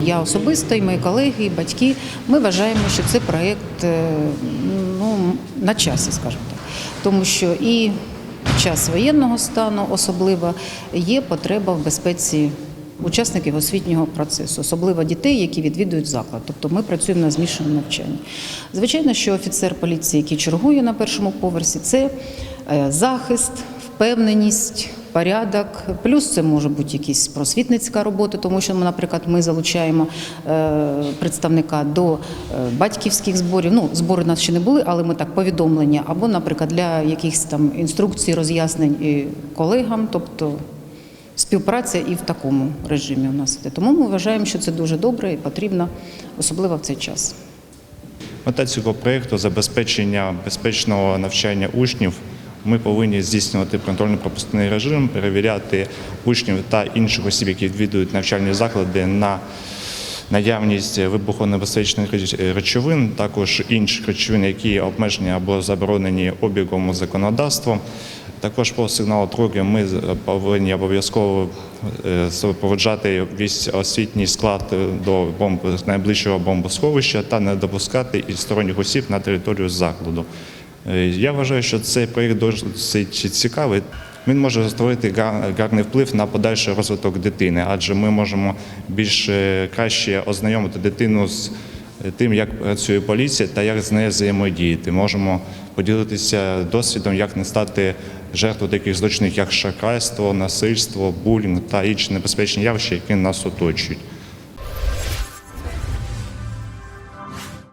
Я особисто і мої колеги, і батьки. Ми вважаємо, що це проєкт е, ну, на часі, скажімо так. Тому що і час воєнного стану особливо є потреба в безпеці учасників освітнього процесу, особливо дітей, які відвідують заклад. Тобто ми працюємо на змішаному навчанні. Звичайно, що офіцер поліції, який чергує на першому поверсі, це е, захист, впевненість. Порядок, плюс це може бути якась просвітницька робота, тому що, наприклад, ми залучаємо е, представника до е, батьківських зборів. Ну, збори у нас ще не були, але ми так повідомлення, або, наприклад, для якихось там інструкцій, роз'яснень і колегам, тобто співпраця і в такому режимі у нас іде. Тому ми вважаємо, що це дуже добре і потрібно, особливо в цей час. Мета цього проєкту забезпечення безпечного навчання учнів. Ми повинні здійснювати контрольно-пропускний режим, перевіряти учнів та інших осіб, які відвідують навчальні заклади на наявність вибухонебезпечних речовин, також інших речовин, які обмежені або заборонені обігом законодавством. Також по сигналу троги ми повинні обов'язково е, супроводжати весь освітній склад е, до бомб найближчого бомбосховища та не допускати і сторонніх осіб на територію закладу. Е, Я вважаю, що цей проєкт досить цікавий. Він може створити гарний вплив на подальший розвиток дитини, адже ми можемо більш е, краще ознайомити дитину з е, тим, як працює поліція та як з нею взаємодіяти. Можемо поділитися досвідом, як не стати жертвою таких злочинів, як шахрайство, насильство, булінг та інші небезпечні явища, які нас оточують.